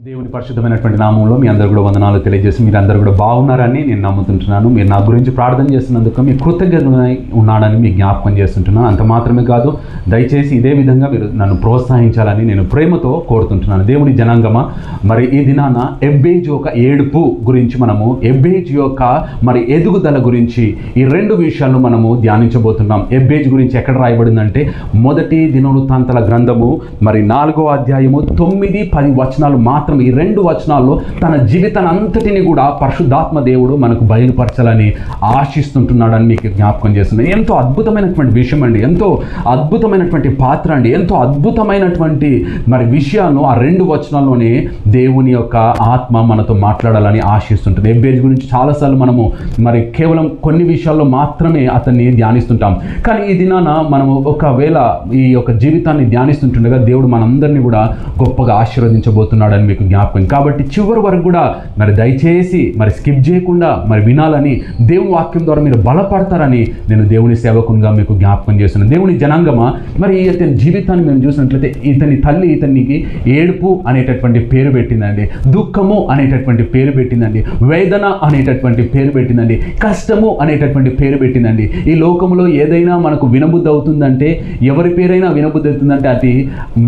దేవుని పరిశుద్ధమైనటువంటి నామంలో మీ అందరు కూడా వందనాలు తెలియజేసి మీరు అందరూ కూడా బాగున్నారని నేను నమ్ముతుంటున్నాను. మీరు నా గురించి ప్రార్థన చేస్తున్నందుకు మీ కృతజ్ఞతనై ఉన్నాడని మీ జ్ఞాపకం చేస్తుంటున్నాను. అంత మాత్రమే కాదు దయచేసి ఇదే విధంగా మీరు నన్ను ప్రోత్సహించాలని నేను ప్రేమతో కోరుతుంటున్నాను. దేవుని జనాంగమ మరి ఈ దినాన ఎబ్బేజ్ యొక్క ఏడుపు గురించి మనము ఎబ్బేజ్ యొక్క మరి ఎదుగుదల గురించి ఈ రెండు విషయాలను మనము ధ్యానించబోతున్నాం. ఎబ్బేజ్ గురించి ఎక్కడ రాయబడిందంటే మొదటి దినవృత్తాంతల గ్రంథము మరి నాలుగో అధ్యాయము తొమ్మిది పది వచనాలు మాత్రం ఈ రెండు వచనాల్లో తన జీవితాన్ని అంతటిని కూడా పరిశుద్ధాత్మ దేవుడు మనకు బయలుపరచాలని ఆశిస్తుంటున్నాడని మీకు జ్ఞాపకం చేస్తున్నాను. ఎంతో అద్భుతమైనటువంటి విషయం అండి. ఎంతో అద్భుతమైనటువంటి పాత్ర అండి. ఎంతో అద్భుతమైనటువంటి మరి విషయాలను ఆ రెండు వచనాల్లోనే దేవుని యొక్క ఆత్మ మనతో మాట్లాడాలని ఆశిస్తుంటుంది. ఎబ్బేజ్ గురించి చాలాసార్లు మనము మరి కేవలం కొన్ని విషయాల్లో మాత్రమే అతన్ని ధ్యానిస్తుంటాం. కానీ ఈ దినాన మనము ఒకవేళ ఈ యొక్క జీవితాన్ని ధ్యానిస్తుంటుండగా దేవుడు మనందరినీ కూడా గొప్పగా ఆశీర్వదించబోతున్నాడని మీకు జ్ఞాపకం. కాబట్టి చివరి వరకు కూడా మరి దయచేసి మరి స్కిప్ చేయకుండా మరి వినాలని దేవుని వాక్యం ద్వారా మీరు బలపడతారని నేను దేవుని సేవకునిగా మీకు జ్ఞాపకం చేస్తున్నాను. దేవుని జనాంగమా మరి ఇతని జీవితాన్ని మేము చూసినట్లయితే ఇతని తల్లి ఇతనికి ఏడుపు అనేటటువంటి పేరు పెట్టిందండి దుఃఖము అనేటటువంటి పేరు పెట్టిందండి వేదన అనేటటువంటి పేరు పెట్టిందండి కష్టము అనేటటువంటి పేరు పెట్టిందండి. ఈ లోకంలో ఏదైనా మనకు వినబుద్ధి అవుతుందంటే ఎవరి పేరైనా వినబుద్ధి అవుతుందంటే అది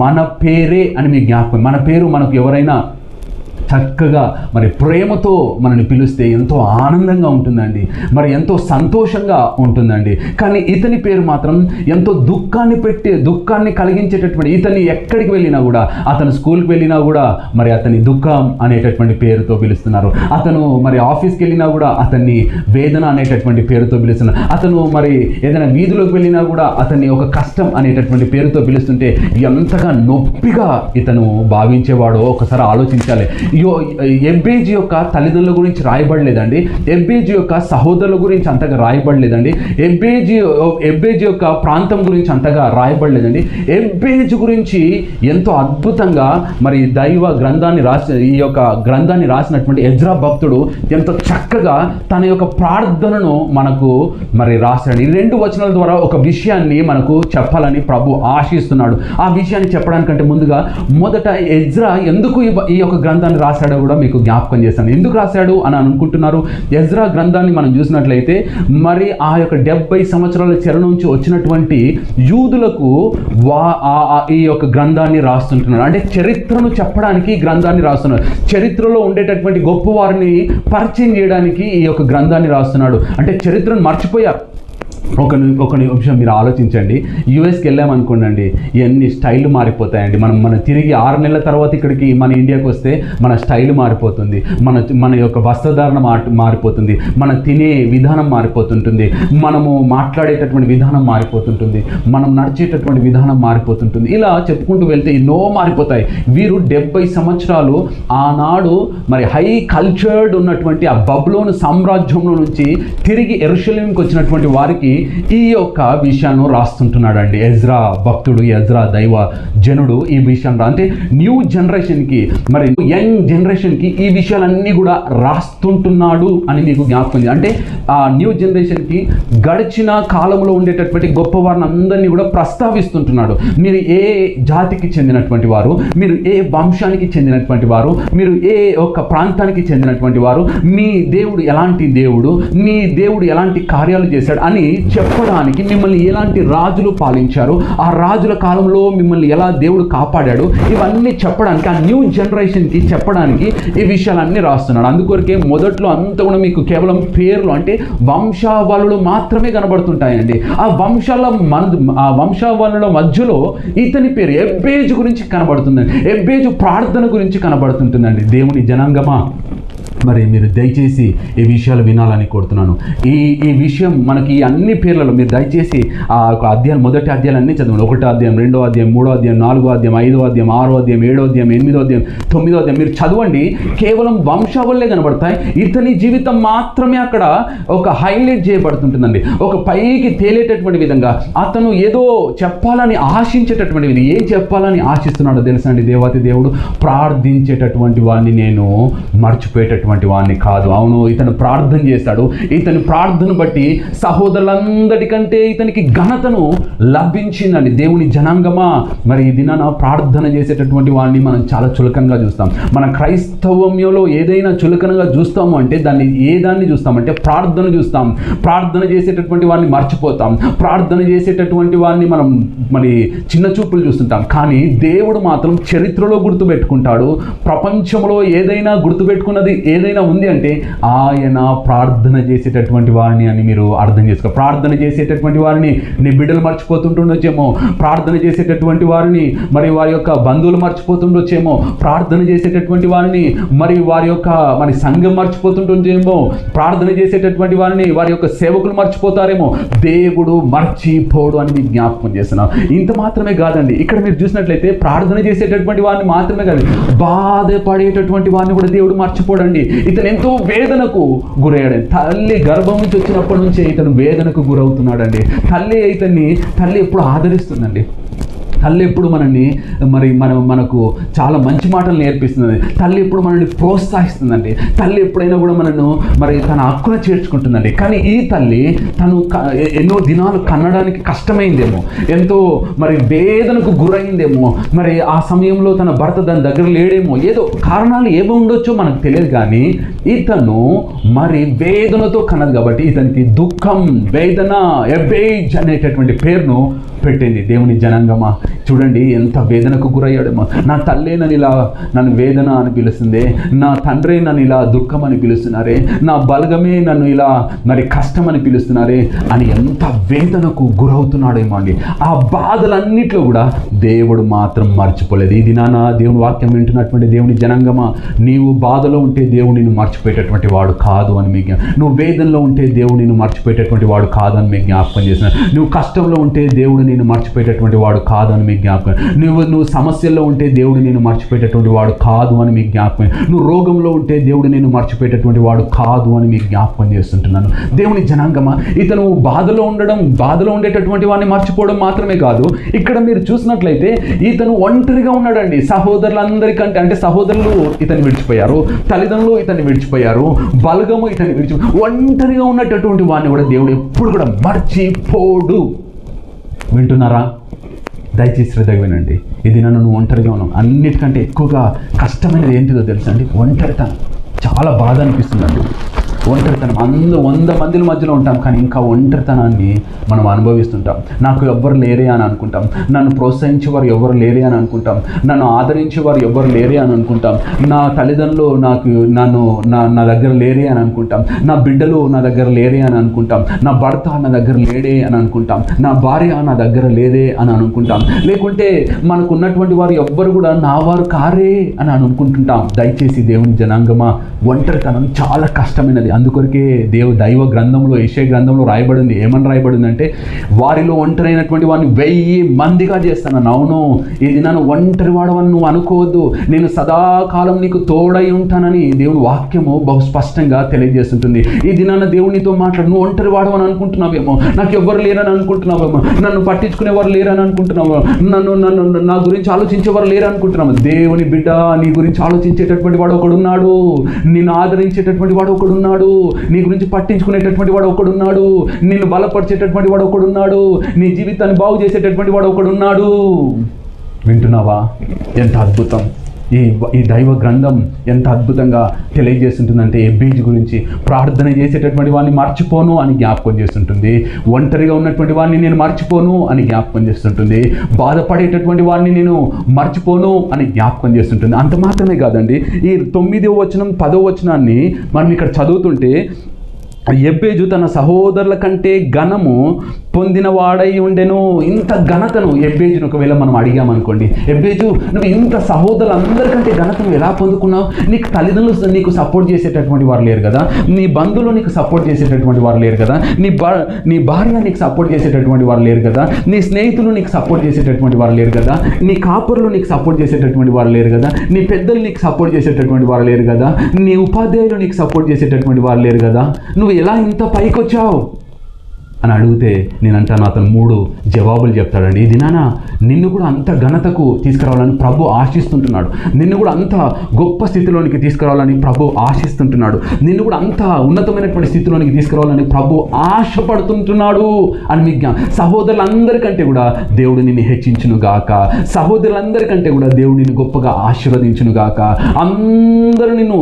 మన పేరే అని మీ జ్ఞాపకం. మన పేరు మనకు ఎవరైనా చక్కగా మరి ప్రేమతో మనల్ని పిలిస్తే ఎంతో ఆనందంగా ఉంటుందండి. మరి ఎంతో సంతోషంగా ఉంటుందండి. కానీ ఇతని పేరు మాత్రం ఎంతో దుఃఖాన్ని పెట్టే దుఃఖాన్ని కలిగించేటటువంటి ఇతన్ని ఎక్కడికి వెళ్ళినా కూడా అతను స్కూల్కి వెళ్ళినా కూడా మరి అతని దుఃఖం అనేటటువంటి పేరుతో పిలుస్తున్నారు. అతను మరి ఆఫీస్కి వెళ్ళినా కూడా అతన్ని వేదన అనేటటువంటి పేరుతో పిలుస్తున్నారు. అతను మరి ఏదైనా వీధిలోకి వెళ్ళినా కూడా అతన్ని ఒక కష్టం అనేటటువంటి పేరుతో పిలుస్తుంటే ఎంతగా నొప్పిగా ఇతను భావించేవాడో ఒకసారి ఆలోచించాలి. యో యొక్క తల్లిదండ్రుల గురించి రాయబడలేదండి. ఎంపీజీ యొక్క సహోదరుల గురించి అంతగా రాయబడలేదండి. ఎంపీజీ ఎంపీజీ యొక్క ప్రాంతం గురించి అంతగా రాయబడలేదండి. ఎంపీజీ గురించి ఎంతో అద్భుతంగా మరి దైవ గ్రంథాన్ని రాసి ఈ యొక్క గ్రంథాన్ని రాసినటువంటి ఎజ్రా భక్తుడు ఎంతో చక్కగా తన యొక్క ప్రార్థనను మనకు మరి రాశాడు ఈ రెండు వచనాల ద్వారా ఒక విషయాన్ని మనకు చెప్పాలని ప్రభు ఆశిస్తున్నాడు. ఆ విషయాన్ని చెప్పడానికంటే ముందుగా మొదట ఎజ్రా ఎందుకు ఈ ఈ యొక్క గ్రంథాన్ని రాశాడో కూడా మీకు జ్ఞాపకం చేస్తాను. ఎందుకు రాశాడు అని అనుకుంటున్నారు? ఎజ్రా గ్రంథాన్ని మనం చూసినట్లయితే మరి ఆ యొక్క డెబ్బై సంవత్సరాల చెర నుంచి వచ్చినటువంటి యూదులకు వా ఆ- ఈ యొక్క గ్రంథాన్ని రాస్తుంటున్నాడు అంటే చరిత్రను చెప్పడానికి ఈ గ్రంథాన్ని రాస్తున్నాడు చరిత్రలో ఉండేటటువంటి గొప్ప వారిని పరిచయం చేయడానికి ఈ యొక్క గ్రంథాన్ని రాస్తున్నాడు. అంటే చరిత్రను మర్చిపోయారు. ఒక ని- ఒక నిమిషం మీరు ఆలోచించండి. యూఎస్కి వెళ్ళామనుకోండి ఎన్ని స్టైల్ మారిపోతాయండి. మనం మన తిరిగి ఆరు నెలల తర్వాత ఇక్కడికి మన ఇండియాకి వస్తే మన స్టైల్ మారిపోతుంది. మన మన యొక్క వస్త్రధారణ మారిపోతుంది. మన తినే విధానం మారిపోతుంటుంది. మనము మాట్లాడేటటువంటి విధానం మారిపోతుంటుంది. మనం నడిచేటటువంటి విధానం మారిపోతుంటుంది. ఇలా చెప్పుకుంటూ వెళ్తే ఎన్నో మారిపోతాయి. వీరు డెబ్బై సంవత్సరాలు ఆనాడు మరి హై కల్చర్డ్ ఉన్నటువంటి ఆ బబ్లోను సామ్రాజ్యంలో నుంచి తిరిగి ఎరుషలేంకి వచ్చినటువంటి వారికి ఈ యొక్క విషయాన్ని రాస్తుంటున్నాడండి. ఎజ్రా భక్తుడు ఎజ్రా దైవ జనుడు ఈ విషయాన్ని రా- అంటే న్యూ జనరేషన్కి మరి యంగ్ జనరేషన్కి ఈ విషయాలన్నీ కూడా రాస్తుంటున్నాడు అని మీకు జ్ఞాపకం అంటే ఆ న్యూ జనరేషన్కి గడిచిన కాలంలో ఉండేటటువంటి గొప్ప వారిని అందరినీ కూడా ప్రస్తావిస్తుంటున్నాడు. మీరు ఏ జాతికి చెందినటువంటి వారు మీరు ఏ వంశానికి చెందినటువంటి వారు మీరు ఏ ఒక్క ప్రాంతానికి చెందినటువంటి వారు మీ దేవుడు ఎలాంటి దేవుడు మీ దేవుడు ఎలాంటి కార్యాలు చేశాడు అని చెప్పడానికి మిమ్మల్ని ఎలాంటి రాజులు పాలించారు? ఆ రాజుల కాలంలో మిమ్మల్ని ఎలా దేవుడు కాపాడాడు? ఇవన్నీ చెప్పడానికి ఆ న్యూ జనరేషన్కి చెప్పడానికి ఈ విషయాలన్నీ రాస్తున్నాడు. అందుకొరకే మొదట్లో అంతా కూడా మీకు కేవలం పేర్లు అంటే వంశావళులు మాత్రమే కనబడుతుంటాయండి. ఆ వంశాల మందు ఆ వంశావళుల మధ్యలో ఇతని పేరు ఎబ్బేజు గురించి కనబడుతుందండి. ఎబ్బేజు ప్రార్థన గురించి కనబడుతుంటుందండి. దేవుని జనాంగమా? మరి మీరు దయచేసి ఈ విషయాలు వినాలని కోరుతున్నాను. ఈ ఈ విషయం మనకి అన్ని పేర్లలో మీరు దయచేసి ఆ యొక్క అధ్యాయం మొదటి అధ్యాయాలు అన్నీ చదవండి. ఒకటో అధ్యాయం రెండో అధ్యాయం మూడో అధ్యాయం నాలుగో అధ్యాయం ఐదో అధ్యాయం ఆరో అధ్యాయం ఏడో అధ్యాయం ఎనిమిదో అధ్యాయం తొమ్మిదో అధ్యాయం మీరు చదవండి. కేవలం వంశావళే కనబడతాయి. ఇతని జీవితం మాత్రమే అక్కడ ఒక హైలైట్ చేయబడుతుంటుందండి. ఒక పైకి తేలేటటువంటి విధంగా అతను ఏదో చెప్పాలని ఆశించేటటువంటి విధంగా ఏం చెప్పాలని ఆశిస్తున్నాడో తెలుసా అండి? దేవాతి దేవుడు ప్రార్థించేటటువంటి వాడిని నేను మర్చిపోయేటటువంటి చేసేటటువంటి వాడిని కాదు. అవును ఇతను ప్రార్థన చేశాడు. ఇతని ప్రార్థన బట్టి సహోదరులందరికంటే ఇతనికి ఘనతను లభించిందండి. దేవుని జనాంగమా? మరి ఈ దినాన ప్రార్థన చేసేటటువంటి వాడిని మనం చాలా చులకనగా చూస్తాం. మన క్రైస్తవంలో ఏదైనా చులకనగా చూస్తాము అంటే దాన్ని ఏ దాన్ని చూస్తామంటే ప్రార్థన చూస్తాం. ప్రార్థన చేసేటటువంటి వాడిని మర్చిపోతాం. ప్రార్థన చేసేటటువంటి వాడిని మనం మరి చిన్న చూపులు చూస్తుంటాం. కానీ దేవుడు మాత్రం చరిత్రలో గుర్తుపెట్టుకుంటాడు. ప్రపంచంలో ఏదైనా గుర్తుపెట్టుకున్నది ఏదైనా ఉంది అంటే ఆయన ప్రార్థన చేసేటటువంటి వారిని అని మీరు అర్థం చేసుకో ప్రార్థన చేసేటటువంటి వారిని నీ బిడ్డలు మర్చిపోతుంటుండొచ్చేమో ప్రార్థన చేసేటటువంటి వారిని మరి వారి యొక్క బంధువులు మర్చిపోతుండొచ్చేమో ప్రార్థన చేసేటటువంటి వారిని మరి వారి యొక్క మరి సంఘం మర్చిపోతుంటుందేమో ప్రార్థన చేసేటటువంటి వారిని వారి యొక్క సేవకులు మర్చిపోతారేమో దేవుడు మర్చిపోడు అని మీకు జ్ఞాపకం చేస్తున్నాం. ఇంత మాత్రమే కాదండి. ఇక్కడ మీరు చూసినట్లయితే ప్రార్థన చేసేటటువంటి వారిని మాత్రమే కాదు బాధపడేటటువంటి వారిని కూడా దేవుడు మర్చిపోడండి. ఇతను ఎంతో వేదనకు గురయ్యాడు తల్లి గర్భం నుంచి వచ్చినప్పటి నుంచే ఇతను వేదనకు గురవుతున్నాడండి. తల్లి ఇతన్ని తల్లి ఎప్పుడు ఆదరిస్తుందండి. తల్లి ఎప్పుడు మనల్ని మరి మనం మనకు చాలా మంచి మాటలు నేర్పిస్తుంది తల్లి ఎప్పుడు మనల్ని ప్రోత్సహిస్తుందండి. తల్లి ఎప్పుడైనా కూడా మనను మరి తన హక్కున చేర్చుకుంటుందండి. కానీ ఈ తల్లి తను క- ఎన్నో దినాలు కన్నడానికి కష్టమైందేమో. ఎంతో మరి వేదనకు గురైందేమో. మరి ఆ సమయంలో తన భర్త దాని దగ్గర లేడేమో. ఏదో కారణాలు ఏమో ఉండొచ్చో మనకు తెలియదు కానీ ఇతను మరి వేదనతో కన్నది కాబట్టి ఇతనికి దుఃఖం వేదన ఎబేజ్ అనేటటువంటి పేరును పెట్టింది దేవుని జనాంగమా? చూడండి ఎంత వేదనకు గురయ్యాడేమో నా తల్లే నన్ను ఇలా నన్ను వేదన అని పిలుస్తుంది నా తండ్రే నన్ను ఇలా దుఃఖం అని పిలుస్తున్నారే నా బలగమే నన్ను ఇలా మరి కష్టం అని పిలుస్తున్నారే అని ఎంత వేదనకు గురవుతున్నాడేమో అండి. ఆ బాధలన్నిట్లో కూడా దేవుడు మాత్రం మర్చిపోలేదు. ఈ దినాన దేవుని వాక్యం వింటున్నటువంటి దేవుని జనాంగమా? నీవు బాధలో ఉంటే దేవుడు నిన్ను మర్చిపోయేటటువంటి వాడు కాదు అని మీకు నువ్వు వేదనలో ఉంటే దేవుడు నిన్ను మర్చిపోయేటటువంటి వాడు కాదు అని మీకు జ్ఞాపకం చేసిన నువ్వు కష్టంలో ఉంటే దేవుడు నిన్ను మర్చిపోయేటటువంటి వాడు కాదు అని మీకు జ్ఞాపకం. నువ్వు నువ్వు సమస్యల్లో ఉంటే దేవుడు నేను మర్చిపోయేటటువంటి వాడు కాదు అని మీకు జ్ఞాపకం. నువ్వు రోగంలో ఉంటే దేవుడు నేను మర్చిపోయేటటువంటి వాడు కాదు అని మీకు జ్ఞాపకం చేస్తుంటున్నాను. దేవుని జనాంగమా ఇతను బాధలో ఉండడం బాధలో ఉండేటటువంటి వాడిని మర్చిపోవడం మాత్రమే కాదు. ఇక్కడ మీరు చూసినట్లయితే ఇతను ఒంటరిగా ఉన్నాడండి. సహోదరులందరికంటే అంటే సహోదరులు ఇతను విడిచిపోయారు తల్లిదండ్రులు ఇతన్ని విడిచిపోయారు బలగము ఇతన్ని విడిచి ఒంటరిగా ఉన్నటువంటి వాడిని కూడా దేవుడు ఎప్పుడు కూడా మర్చిపోడు. వింటున్నారా? దయచేసి శ్రద్ధగా వినండి. ఇది నన్ను నువ్వు ఒంటరిగా ఉన్నావు. అన్నిటికంటే ఎక్కువగా కష్టమైనది ఏంటిదో తెలుసండి ఒంటరితనం. చాలా బాధ అనిపిస్తుందండి. ఒంటరితనం. అందరూ వంద మందిల మధ్యలో ఉంటాం కానీ ఇంకా ఒంటరితనాన్ని మనం అనుభవిస్తుంటాం. నాకు ఎవ్వరు లేరే అని అనుకుంటాం. నన్ను ప్రోత్సహించేవారు ఎవరు లేరే అని అనుకుంటాం. నన్ను ఆదరించే వారు ఎవరు లేరే అని అనుకుంటాం. నా తల్లిదండ్రులు నాకు నన్ను నా నా దగ్గర లేరే అని అనుకుంటాం. నా బిడ్డలు నా దగ్గర లేరే అని అనుకుంటాం. నా భర్త నా దగ్గర లేడే అని అనుకుంటాం. నా భార్య నా దగ్గర లేదే అని అనుకుంటాం. లేకుంటే మనకు ఉన్నటువంటి వారు ఎవ్వరు కూడా నా వారు కారే అని అనుకుంటుంటాం. దయచేసి దేవుని జనాంగమా ఒంటరితనం చాలా కష్టమైనది. అందుకొరకే దేవు దైవ గ్రంథంలో ఏషే గ్రంథంలో రాయబడింది. ఏమని రాయబడిందంటే వారిలో ఒంటరైనటువంటి వారిని వెయ్యి మందిగా చేస్తాను. అవును ఇది నన్ను ఒంటరి వాడవని నువ్వు అనుకోవద్దు. నేను సదాకాలం నీకు తోడై ఉంటానని దేవుని వాక్యము బహు స్పష్టంగా తెలియజేస్తుంటుంది. ఈ దినాన దేవునితో మాట్లాడు. నువ్వు ఒంటరి వాడవని అనుకుంటున్నావేమో. నాకు ఎవ్వరు లేరని అనుకుంటున్నావేమో. నన్ను పట్టించుకునేవారు లేరని అనుకుంటున్నావు నన్ను నన్ను నా గురించి ఆలోచించేవారు లేరు అనుకుంటున్నాము దేవుని బిడ్డ నీ గురించి ఆలోచించేటటువంటి వాడు ఒకడున్నాడు. నిన్ను ఆదరించేటటువంటి వాడు ఒకడున్నాడు. నీ గురించి పట్టించుకునేటటువంటి వాడు ఒకడున్నాడు. నిన్ను బలపరిచేటటువంటి వాడు ఒకడున్నాడు. నీ జీవితాన్ని బాగు చేసేటటువంటి వాడు ఒకడున్నాడు. వింటున్నావా? ఎంత అద్భుతం. ఈ ఈ దైవ గ్రంథం ఎంత అద్భుతంగా తెలియజేస్తుంటుందంటే ఎబ్బేజ్ గురించి. ప్రార్థన చేసేటటువంటి వాడిని మర్చిపోను అని జ్ఞాపకం చేస్తుంటుంది. ఒంటరిగా ఉన్నటువంటి వాడిని నేను మర్చిపోను అని జ్ఞాపకం చేస్తుంటుంది. బాధపడేటటువంటి వాడిని నేను మర్చిపోను అని జ్ఞాపకం చేస్తుంటుంది. అంత మాత్రమే కాదండి. ఈ తొమ్మిదో వచనం పదో వచనాన్ని మనం ఇక్కడ చదువుతుంటే ఎబ్బేజు తన సహోదరుల కంటే ఘనము పొందినవాడై ఉండెను. ఇంత ఘనతను ఎబ్బేజును ఒకవేళ మనం అడిగామనుకోండి ఎబ్బేజు నువ్వు ఇంత సహోదరులందరికంటే ఘనతను ఎలా పొందుకున్నావు? నీకు తల్లిదండ్రులు నీకు సపోర్ట్ చేసేటటువంటి వారు లేరు కదా. నీ బంధువులు నీకు సపోర్ట్ చేసేటటువంటి వారు లేరు కదా. నీ బా నీ భార్య నీకు సపోర్ట్ చేసేటటువంటి వారు లేరు కదా. నీ స్నేహితులు నీకు సపోర్ట్ చేసేటటువంటి వారు లేరు కదా. నీ కాపురులు నీకు సపోర్ట్ చేసేటటువంటి వారు లేరు కదా. నీ పెద్దలు నీకు సపోర్ట్ చేసేటటువంటి వారు లేరు కదా. నీ ఉపాధ్యాయులు నీకు సపోర్ట్ చేసేటటువంటి వారు లేరు కదా. నువ్వు ఎలా ఇంత పైకి వచ్చావు అని అడిగితే నేను అంటాను అతను మూడు జవాబులు చెప్తాడండి. ఈ దినాన నిన్ను కూడా అంత ఘనతకు తీసుకురావాలని ప్రభు ఆశిస్తుంటున్నాడు. నిన్ను కూడా అంత గొప్ప స్థితిలోనికి తీసుకురావాలని ప్రభు ఆశిస్తుంటున్నాడు. నిన్ను కూడా అంత ఉన్నతమైనటువంటి స్థితిలోనికి తీసుకురావాలని ప్రభు ఆశపడుతుంటున్నాడు అని మీ జ్ఞా సహోదరులందరికంటే కూడా దేవుడు నిన్ను హెచ్చించును గాక. సహోదరులందరికంటే కూడా దేవుడు నిన్ను గొప్పగా ఆశీర్వదించును గాక. అందరూ నిన్ను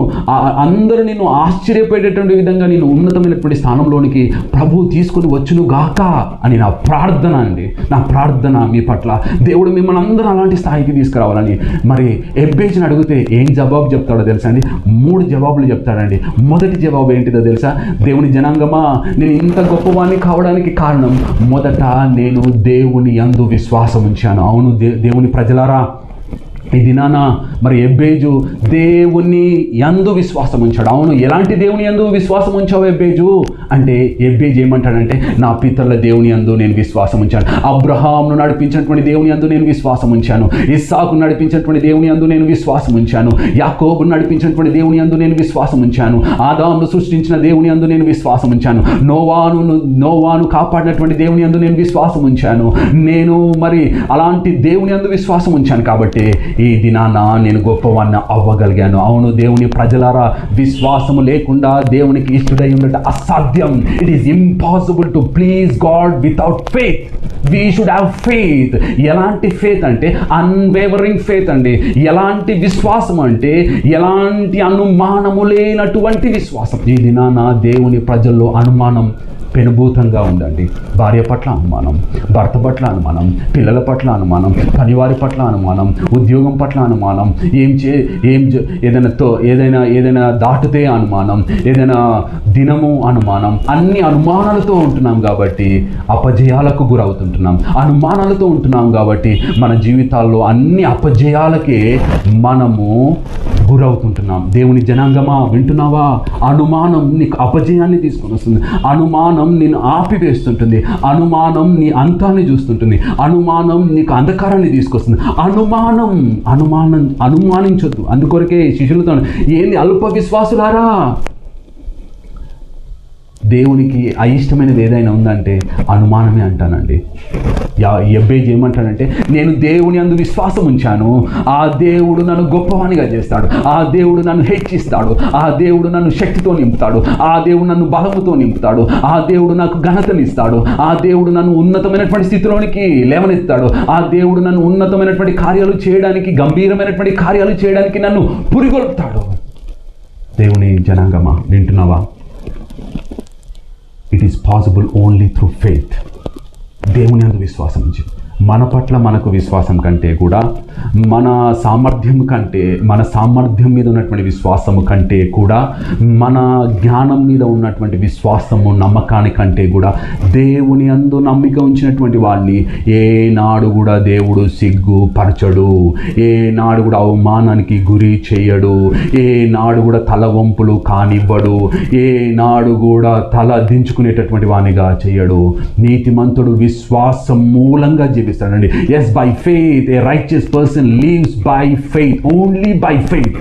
అందరూ నిన్ను ఆశ్చర్యపోయేటటువంటి విధంగా నేను ఉన్నతమైనటువంటి స్థానంలోనికి ప్రభు తీసుకొని వచ్చు గాక అని నా ప్రార్థన అండి. నా ప్రార్థన మీ పట్ల. దేవుడు మిమ్మల్ని అందరూ అలాంటి స్థాయికి తీసుకురావాలని. మరి ఎబ్బేజ్ని అడిగితే ఏం జవాబు చెప్తాడో తెలుసా అండి? మూడు జవాబులు చెప్తాడండి. మొదటి జవాబు ఏంటిదో తెలుసా? దేవుని జనాంగమా నేను ఇంత గొప్పవాణ్ణి కావడానికి కారణం? మొదట నేను దేవుని అందు విశ్వాసం ఉంచాను. అవును దే దేవుని ప్రజలారా ఈ దినాన మరి ఎబ్బేజు దేవుని యందు విశ్వాసం ఉంచాడు. అవును ఎలాంటి దేవుని యందు విశ్వాసం ఉంచావు ఎబ్బేజు? అంటే ఎబ్బేజ్ ఏమంటాడంటే నా పితరుల దేవుని యందు నేను విశ్వాసం ఉంచాను. అబ్రహాంను నడిపించినటువంటి దేవుని ఎందు నేను విశ్వాసం ఉంచాను. ఇస్సాకు నడిపించినటువంటి దేవుని యందు నేను విశ్వాసం ఉంచాను. యాకోబును నడిపించినటువంటి దేవుని ఎందు నేను విశ్వాసం ఉంచాను. ఆదామును సృష్టించిన దేవుని యందు నేను విశ్వాసం ఉంచాను. నోవాను నోవాను కాపాడినటువంటి దేవుని యందు నేను విశ్వాసం ఉంచాను. నేను మరి అలాంటి దేవుని యందు విశ్వాసం ఉంచాను కాబట్టి ఈ దినాన నేను గొప్పవాడిని అవ్వగలిగాను. అవును దేవుని ప్రజలారా విశ్వాసము లేకుండా దేవునికి ఇష్టడై ఉండటం అసాధ్యం. It is impossible to please God without faith we should have faith ఎలాంటి ఫేత్ అంటే అన్వేవరింగ్ ఫేత్ అండి. ఎలాంటి విశ్వాసం అంటే ఎలాంటి అనుమానము లేనటువంటి విశ్వాసం. ఈ దినాన దేవుని ప్రజల్లో అనుమానం పెనుభూతంగా ఉండండి. భార్య పట్ల అనుమానం భర్త పట్ల అనుమానం పిల్లల పట్ల అనుమానం పనివారి పట్ల అనుమానం ఉద్యోగం పట్ల అనుమానం ఏం చే ఏం ఏదైనా తో ఏదైనా ఏదైనా దాటితే అనుమానం ఏదైనా దినము అనుమానం అన్ని అనుమానాలతో ఉంటున్నాం కాబట్టి అపజయాలకు గురవుతుంటున్నాం. అనుమానాలతో ఉంటున్నాం కాబట్టి మన జీవితాల్లో అన్ని అపజయాలకే మనము గురవుతుంటున్నాం. దేవుని జనాంగమా వింటున్నావా? అనుమానం నీకు అపజయాన్ని తీసుకొని వస్తుంది. అనుమానం నేను ఆపివేస్తుంటుంది. అనుమానం నీ అంతాన్ని చూస్తుంటుంది. అనుమానం నీకు అంధకారాన్ని తీసుకొస్తుంది. అనుమానం అనుమానం అనుమానించొద్దు. అందుకొరకే శిష్యులతో ఏంది అల్ప విశ్వాసులారా? దేవునికి అయిష్టమైనది ఏదైనా ఉందంటే అనుమానమే అంటానండి. యా ఎబ్బేజ్ ఏమంటాడంటే నేను దేవుని అందు విశ్వాసం ఉంచాను. ఆ దేవుడు నన్ను గొప్పవానిగా చేస్తాడు. ఆ దేవుడు నన్ను హెచ్చిస్తాడు. ఆ దేవుడు నన్ను శక్తితో నింపుతాడు. ఆ దేవుడు నన్ను బలముతో నింపుతాడు. ఆ దేవుడు నాకు ఘనతనిస్తాడు. ఆ దేవుడు నన్ను ఉన్నతమైనటువంటి స్థితిలోనికి లేవనెత్తాడు. ఆ దేవుడు నన్ను ఉన్నతమైనటువంటి కార్యాలు చేయడానికి గంభీరమైనటువంటి కార్యాలు చేయడానికి నన్ను పురిగొల్పుతాడు. దేవుని జనాంగమా వింటున్నావా? It is possible only through faith దేవుని అందు విశ్వాసం నుంచి మన పట్ల మనకు విశ్వాసం కంటే కూడా మన సామర్థ్యం కంటే మన సామర్థ్యం మీద ఉన్నటువంటి విశ్వాసము కంటే కూడా మన జ్ఞానం మీద ఉన్నటువంటి విశ్వాసము నమ్మకాని కంటే కూడా దేవుని అందు నమ్మిక ఉంచినటువంటి వాడిని ఏనాడు కూడా దేవుడు సిగ్గు పరచడు ఏ నాడు కూడా అవమానానికి గురి చేయడు. ఏ నాడు కూడా తల వంపులు కానివ్వడు. ఏ నాడు కూడా తల దించుకునేటటువంటి వానిగా చేయడు. నీతిమంతుడు విశ్వాసం మూలంగా జీవిస్తాడండి. Yes by faith a righteous person person lives by faith only by faith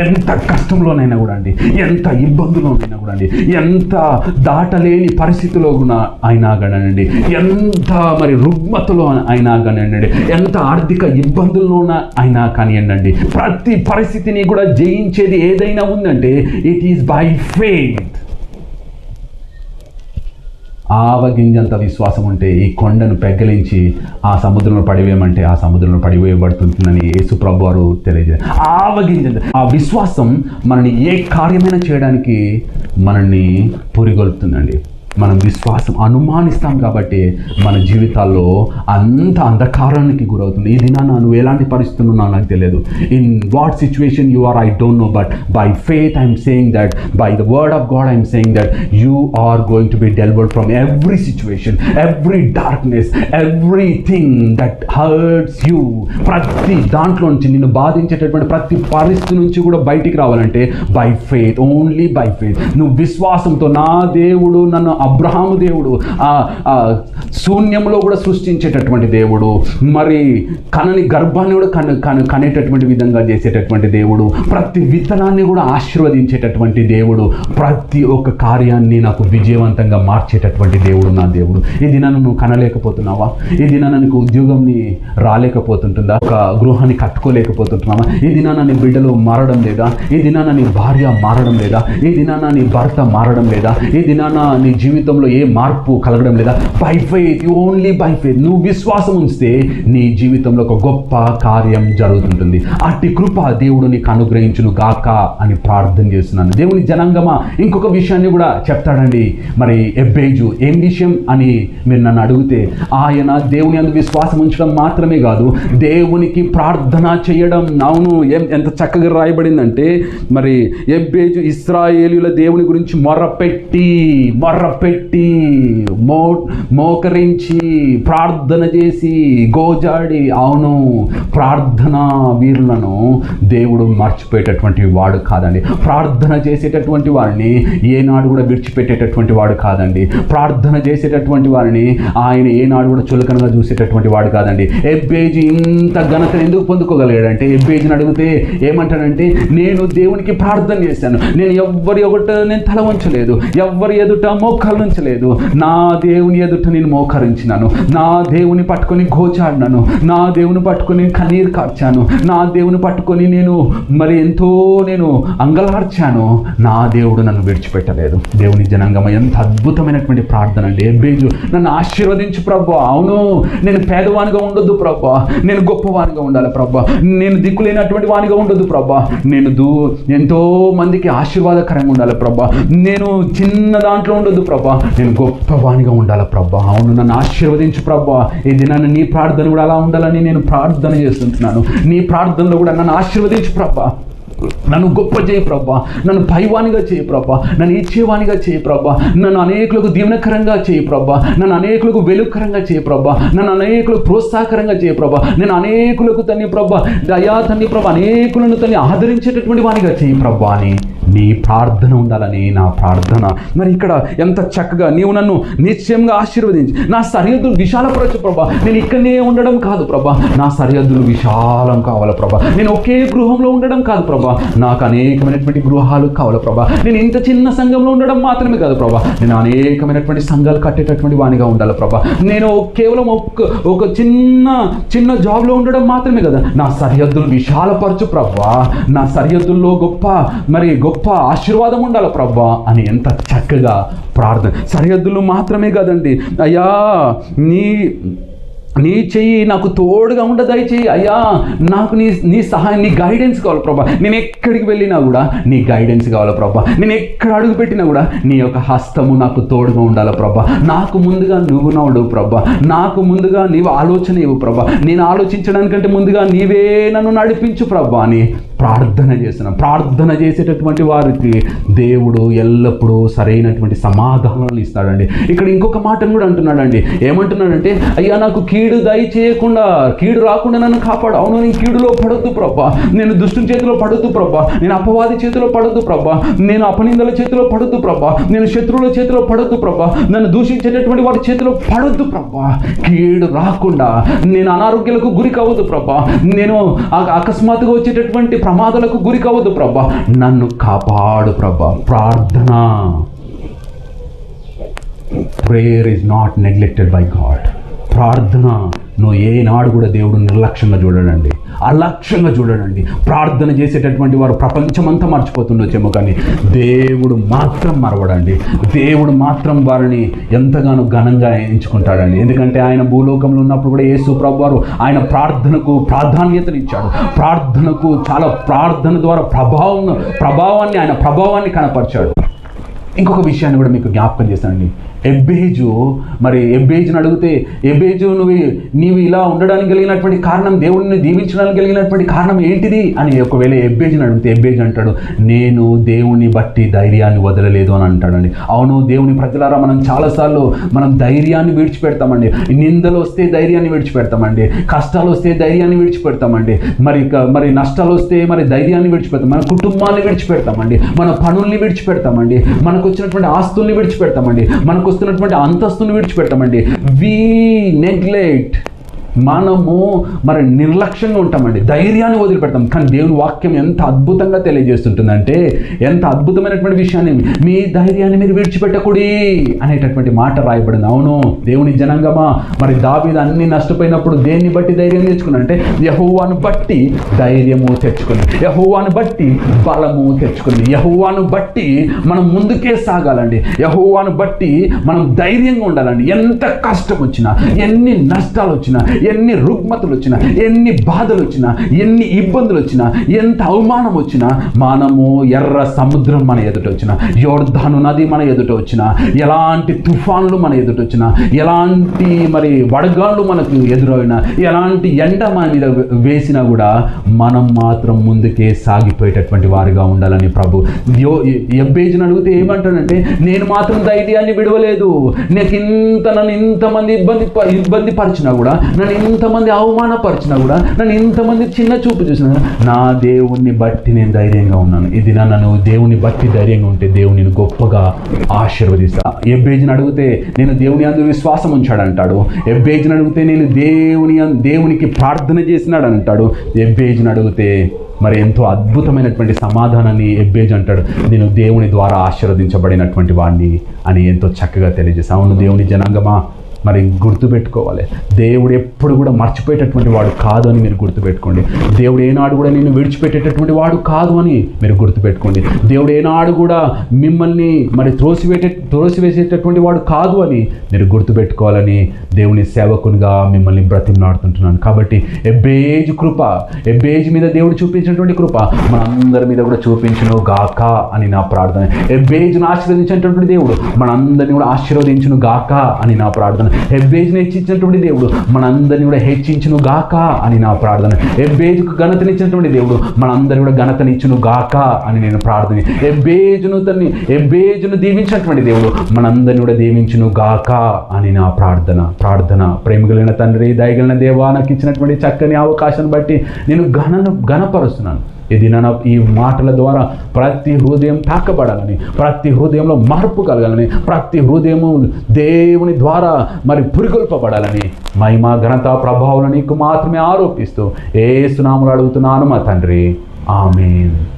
ఎంత కష్టంలోనైనా కూడా అండి ఎంత ఇబ్బందులోనైనా కూడా అండి ఎంత దాటలేని పరిస్థితిలో కూడా అయినా కానండి ఎంత మరి రుగ్మతలో అయినా కానివ్వండి ఎంత ఆర్థిక ఇబ్బందుల్లోన అయినా కానివ్వండి ప్రతి పరిస్థితిని కూడా జయించేది ఏదైనా ఉందంటే ఇట్ ఈస్ బై ఫెయిత్ ఆవగింజంత విశ్వాసం ఉంటే ఈ కొండను పెగ్గలించి ఆ సముద్రంలో పడివేయమంటే ఆ సముద్రంలో పడివేయబడుతుందని యేసు ప్రభు వారు తెలియజేయారు ఆవగింజంత ఆ విశ్వాసం మనని ఏ కార్యమైనా చేయడానికి మనల్ని పురిగొల్పుతుందండి. మనం విశ్వాసం అనుమానిస్తాం కాబట్టి మన జీవితాల్లో అంత అంధకారానికి గురవుతుంది. ఈ దినాన నువ్వు ఎలాంటి పరిస్థితులు ఉన్నావు నాకు తెలియదు. In what situation you are I don't know but by faith I'm saying that by the word of God I'm saying that you are going to be delivered from every situation every darkness everything that hurts you ప్రతి దాంట్లో నుంచి నిన్ను బాధించేటటువంటి ప్రతి పరిస్థితి నుంచి కూడా బయటికి రావాలంటే by faith only by faith నువ్వు విశ్వాసంతో నా దేవుడు నన్ను అబ్రహాము దేవుడు ఆ శూన్యంలో కూడా సృష్టించేటటువంటి దేవుడు మరి కనని గర్భాన్ని కూడా కను కను కనేటటువంటి విధంగా చేసేటటువంటి దేవుడు ప్రతి విత్తనాన్ని కూడా ఆశీర్వదించేటటువంటి దేవుడు ప్రతి ఒక్క కార్యాన్ని నాకు విజయవంతంగా మార్చేటటువంటి దేవుడు నా దేవుడు. ఈ దినాన్ని నువ్వు కనలేకపోతున్నావా? ఈ నన్ను నీకు ఉద్యోగంని రాలేకపోతుంటుందా? ఒక గృహాన్ని కట్టుకోలేకపోతుంటున్నావా? ఈ దినాన నీ బిడ్డలు మారడం లేదా? ఈ దినాన నీ భార్య మారడం లేదా? ఈ దినాన నీ భర్త మారడం లేదా? ఈ దినాన నీ జీవితంలో ఏ మార్పు కలగడం లేదా? By faith only by faith నువ్వు విశ్వాసం ఉంచితే నీ జీవితంలో ఒక గొప్ప కార్యం జరుగుతుంటుంది. అట్టి కృప దేవుడు నీకు అనుగ్రహించును గాక అని ప్రార్థన చేస్తున్నాను. దేవుని జనాంగమా ఇంకొక విషయాన్ని కూడా చెప్తాడండి. మరి ఎబ్బేజు ఏం విషయం అని మీరు నన్ను అడిగితే ఆయన దేవుని అందు విశ్వాసం ఉంచడం మాత్రమే కాదు దేవునికి ప్రార్థన చేయడం. అవును ఎంత చక్కగా రాయబడిందంటే మరి ఎబ్బేజు ఇస్రాయేలీల దేవుని గురించి మొర్రపెట్టి మొర్రపెట్టి మో మోకరించి ప్రార్థన చేసి గోజాడి అవును ప్రార్థన వీరులను దేవుడు మర్చిపోయేటటువంటి వాడు కాదండి. ప్రార్థన చేసేటటువంటి వారిని ఏనాడు కూడా విడిచిపెట్టేటటువంటి వాడు కాదండి. ప్రార్థన చేసేటటువంటి వారిని ఆయన ఏనాడు కూడా చులకనగా చూసేటటువంటి వాడు కాదండి. ఎబ్బేజీ ఇంత ఘనతను ఎందుకు పొందుకోగలిగాడంటే ఎబ్బేజీని అడిగితే ఏమంటాడంటే నేను దేవునికి ప్రార్థన చేశాను. నేను ఎవ్వరి ఒకటి నేను తల వంచలేదు. ఎవ్వరి ఎదుట మోకరించలేదు నా దేవుని ఎదుట నేను మోకరించినాను. నా దేవుని పట్టుకొని గోచాడినాను. నా దేవుని పట్టుకొని కన్నీరు కార్చాను. నా దేవుని పట్టుకొని నేను మరి ఎంతో నేను అంగలార్చాను. నా దేవుడు నన్ను విడిచిపెట్టలేదు. దేవుని జనాంగమ ఎంత అద్భుతమైనటువంటి ప్రార్థన అండి. బేజు నన్ను ఆశీర్వదించు ప్రభా. అవును నేను పేదవానిగా ఉండొద్దు ప్రభా. నేను గొప్పవానిగా ఉండాలి ప్రభా. నేను దిక్కులేనటువంటి వానిగా ఉండొద్దు ప్రభా. నేను దూ ఎంతో మందికి ఆశీర్వాదకరంగా ఉండాలి ప్రభా. నేను చిన్న దాంట్లో ఉండొద్దు ప్రభా. నేను గొప్పవానిగా ఉండాలా ప్రభా? అవును నన్ను ఆశీర్వదించు ప్రభా. ఈ దినాన్ని నీ ప్రార్థన కూడా అలా ఉండాలని నేను ప్రార్థన చేస్తుంటున్నాను. నీ ప్రార్థనలో కూడా నన్ను ఆశీర్వదించు ప్రభా. నన్ను గొప్ప చేయి ప్రభా. నన్ను పైవానిగా చేయి ప్రభా. నన్ను ఇచ్చేవానిగా చేయి ప్రభా. నన్ను అనేకులకు దీవనకరంగా చేయి ప్రభా. నన్ను అనేకులకు వెలుకరంగా చేయి ప్రభా. నన్ను అనేకులకు ప్రోత్సాహకరంగా చేయి ప్రభా. నేను అనేకులకు తన్ని ప్రభా దయా తన్ని ప్రభా అనేకులను తన్ని ఆదరించేటటువంటి వానిగా చేయి ప్రభా అని. నీ ప్రార్థన ఉండాలని నా ప్రార్థన. మరి ఇక్కడ ఎంత చక్కగా నీవు నన్ను నిశ్చయంగా ఆశీర్వదించి నా సరిహద్దులు విశాలపరచు ప్రభా. నేను ఇక్కడనే ఉండడం కాదు ప్రభా. నా సరిహద్దులు విశాలం కావాలి ప్రభా. నేను ఒకే గృహంలో ఉండడం కాదు ప్రభా. నాకు అనేకమైనటువంటి గృహాలు కావాలి ప్రభా. నేను ఇంత చిన్న సంఘంలో ఉండడం మాత్రమే కాదు ప్రభా. నేను అనేకమైనటువంటి సంఘాలు కట్టేటటువంటి వానిగా ఉండాలి ప్రభా. నేను కేవలం ఒక్క ఒక చిన్న చిన్న జాబ్లో ఉండడం మాత్రమే కదా. నా సరిహద్దులు విశాలపరచు ప్రభా. నా సరిహద్దుల్లో గొప్ప మరి గొప్ప ఆశీర్వాదం ఉండాలి ప్రభా అని ఎంత చక్కగా ప్రార్థన. సరిహద్దులు మాత్రమే కదండి. అయ్యా నీ నీ చెయ్యి నాకు తోడుగా ఉండదు దయచేయి. అయ్యా నాకు నీ నీ సహాయం నీ గైడెన్స్ కావాలి ప్రభా. నేను ఎక్కడికి వెళ్ళినా కూడా నీ గైడెన్స్ కావాలి ప్రభా. నేను ఎక్కడ అడుగు పెట్టినా కూడా నీ యొక్క హస్తము నాకు తోడుగా ఉండాలి ప్రభా. నాకు ముందుగా నువ్వు నాడు ప్రభా. నాకు ముందుగా నీవు ఆలోచన ఇవ్వు ప్రభా. నేను ఆలోచించడానికంటే ముందుగా నీవే నన్ను నడిపించు ప్రభా అని ప్రార్థన చేసిన ప్రార్థన చేసేటటువంటి వారికి దేవుడు ఎల్లప్పుడూ సరైనటువంటి సమాధానాలు ఇస్తాడండి. ఇక్కడ ఇంకొక మాటను కూడా అంటున్నాడండి. ఏమంటున్నాడంటే అయ్యా నాకు కీడు దయచేయకుండా కీడు రాకుండా నన్ను కాపాడు. అవును నేను కీడులో పడొద్దు ప్రభా. నేను దుష్టుని చేతిలో పడొద్దు ప్రభా. నేను అపవాది చేతిలో పడొద్దు ప్రభా. నేను అపనిందల చేతిలో పడొద్దు ప్రభా. నేను శత్రువుల చేతిలో పడొద్దు ప్రభా. నన్ను దూషించేటటువంటి వారి చేతిలో పడొద్దు ప్రభా. కీడు రాకుండా నేను అనారోగ్యాలకు గురి కావద్దు ప్రభా. నేను ఆ- అకస్మాత్తుగా వచ్చేటటువంటి ప్రమాదాలకు గురి కావద్దు ప్రభా. నన్ను కాపాడు ప్రభా. ప్రార్థన. Prayer is not neglected by God ప్రార్థన నువ్వు ఏనాడు కూడా దేవుడు నిర్లక్ష్యంగా చూడడండి. అలక్ష్యంగా చూడడండి. ప్రార్థన చేసేటటువంటి వారు ప్రపంచమంతా మర్చిపోతుండొచ్చేమో కానీ దేవుడు మాత్రం మరవడండి. దేవుడు మాత్రం వారిని ఎంతగానో ఘనంగా ఎంచుకుంటాడండి. ఎందుకంటే ఆయన భూలోకంలో ఉన్నప్పుడు కూడా యేసు ప్రభు వారు ఆయన ప్రార్థనకు ప్రాధాన్యతనిచ్చాడు. ప్రార్థనకు చాలా ప్రార్థన ద్వారా ప్రభావం ప్రభావాన్ని ఆయన ప్రభావాన్ని కనపరిచాడు. ఇంకొక విషయాన్ని కూడా మీకు జ్ఞాపకం చేస్తానండి. ఎబ్బేజు మరి ఎబ్బేజుని అడిగితే ఎబ్బేజు నువ్వు నీవు ఇలా ఉండడానికి కలిగినటువంటి కారణం దేవుడిని దీవించడానికి కలిగినటువంటి కారణం ఏంటిది? అని ఒకవేళ ఎబ్బేజుని అడిగితే ఎబ్బేజు అంటాడు నేను దేవుని బట్టి ధైర్యాన్ని వదలలేదు అని అంటాడండి. అవును దేవుని ప్రజలారా మనం చాలాసార్లు మనం ధైర్యాన్ని విడిచిపెడతామండి. నిందలు వస్తే ధైర్యాన్ని విడిచిపెడతామండి. కష్టాలు వస్తే ధైర్యాన్ని విడిచిపెడతామండి. మరి మరి నష్టాలు వస్తే మరి ధైర్యాన్ని విడిచిపెడతాం. మన కుటుంబాన్ని విడిచిపెడతామండి. మన పనుల్ని విడిచిపెడతామండి. మనకు మనకు వచ్చినటువంటి ఆస్తుల్ని విడిచిపెడతామండి. మనకు వస్తున్నటువంటి అంతస్తుని విడిచిపెడతామండి. వి నెగ్లెక్ట్ మనము మరి నిర్లక్ష్యంగా ఉంటామండి. ధైర్యాన్ని వదిలిపెడతాం. కానీ దేవుని వాక్యం ఎంత అద్భుతంగా తెలియజేస్తుంటుందంటే ఎంత అద్భుతమైనటువంటి విషయాన్ని మీ ధైర్యాన్ని మీరు విడిచిపెట్టకూడి అనేటటువంటి మాట రాయబడింది. అవును దేవుని జనంగమా? మరి దావీదు అన్ని నష్టపోయినప్పుడు దేన్ని బట్టి ధైర్యం తెచ్చుకున్నా అంటే యహోవాను బట్టి ధైర్యము తెచ్చుకుంది యహోవాను బట్టి బలము తెచ్చుకుంది యహోవాను బట్టి మనం ముందుకే సాగాలండి. యహోవాను బట్టి మనం ధైర్యంగా ఉండాలండి. ఎంత కష్టం వచ్చినా ఎన్ని నష్టాలు వచ్చినా ఎన్ని రుగ్మతలు వచ్చినా ఎన్ని బాధలు వచ్చినా ఎన్ని ఇబ్బందులు వచ్చినా ఎంత అవమానం వచ్చినా మనము ఎర్ర సముద్రం మన ఎదుట వచ్చిన యోర్ధాను నది మన ఎదుట వచ్చిన ఎలాంటి తుఫాన్లు మన ఎదుట వచ్చిన ఎలాంటి మరి వడగాళ్ళు మనకు ఎదురైనా ఎలాంటి ఎండ మన మీద వేసినా కూడా మనం మాత్రం ముందుకే సాగిపోయేటటువంటి వారిగా ఉండాలని ప్రభు. యో ఎబ్బేజ్ని అడిగితే ఏమంటాడంటే నేను మాత్రం ధైర్యాన్ని విడవలేదు. నాకు ఇంత నన్ను ఇంతమంది ఇబ్బంది ఇబ్బంది పరిచినా కూడా నన్ను ఇంతమంది అవమానపరిచినా కూడా నన్ను ఇంతమంది చిన్న చూపు చూసినా కూడా నా దేవుణ్ణి బట్టి నేను ధైర్యంగా ఉన్నాను. ఇది నన్ను దేవుని బట్టి ధైర్యంగా ఉంటే దేవుని నేను గొప్పగా ఆశీర్వదిస్తా. ఎబ్బేజ్ని అడిగితే నేను దేవుని అందు విశ్వాసం ఉంచాడంటాడు. ఎబ్బేజ్ని అడిగితే నేను దేవుని దేవునికి ప్రార్థన చేసినాడు అంటాడు ఎబ్బేజ్ని అడిగితే మరి ఎంతో అద్భుతమైనటువంటి సమాధానాన్ని ఎబ్బేజ్ అంటాడు. నేను దేవుని ద్వారా ఆశీర్వదించబడినటువంటి వాడిని అని ఎంతో చక్కగా తెలియజేస్తాను అవును దేవుని జనాంగమా? మరి గుర్తుపెట్టుకోవాలి. దేవుడు ఎప్పుడు కూడా మర్చిపోయేటటువంటి వాడు కాదు అని మీరు గుర్తుపెట్టుకోండి. దేవుడు ఏనాడు కూడా నేను విడిచిపెట్టేటటువంటి వాడు కాదు అని మీరు గుర్తుపెట్టుకోండి. దేవుడు ఏనాడు కూడా మిమ్మల్ని మరి త్రోసివేటే త్రోసివేసేటటువంటి వాడు కాదు అని మీరు గుర్తుపెట్టుకోవాలని దేవుని సేవకునిగా మిమ్మల్ని బ్రతిమలాడుతుంటున్నాను. కాబట్టి ఎబ్బేజ్ కృప ఎబ్బేజ్ మీద దేవుడు చూపించినటువంటి కృప మనందరి మీద కూడా చూపించును గాక అని నా ప్రార్థన. ఎబ్బేజ్ను ఆశీర్వదించినటువంటి దేవుడు మనందరినీ కూడా ఆశీర్వదించును గాక అని నా ప్రార్థన. ఎబ్బేజ్ని హెచ్చించినటువంటి దేవుడు మనందరిని కూడా హెచ్చించును గాక అని నా ప్రార్థన. ఎబ్బేజ్కు ఘనతనిచ్చినటువంటి దేవుడు మనందరి కూడా ఘనతనిచ్చును గాక అని నేను ప్రార్థన. ఎబ్బేజును తన్ని ఎబ్బేజును దీవించినటువంటి దేవుడు మనందరిని కూడా దీవించును గాక అని నా ప్రార్థన. ప్రార్థన. ప్రేమగలిగిన తండ్రి దయగలిగిన దేవా నాకు ఇచ్చినటువంటి చక్కని అవకాశాన్ని బట్టి నేను ఘనను ఘనపరుస్తున్నాను. ఇది నా ఈ మాటల ద్వారా ప్రతి హృదయం తాకబడాలని ప్రతి హృదయంలో మార్పు కలగాలని ప్రతి హృదయము దేవుని ద్వారా మరి పురికొల్పబడాలని మహిమ ఘనత ప్రభావాలు నీకు మాత్రమే ఆరోపిస్తూ ఏ సునాములు అడుగుతున్నాను మా తండ్రి. ఆమెన్.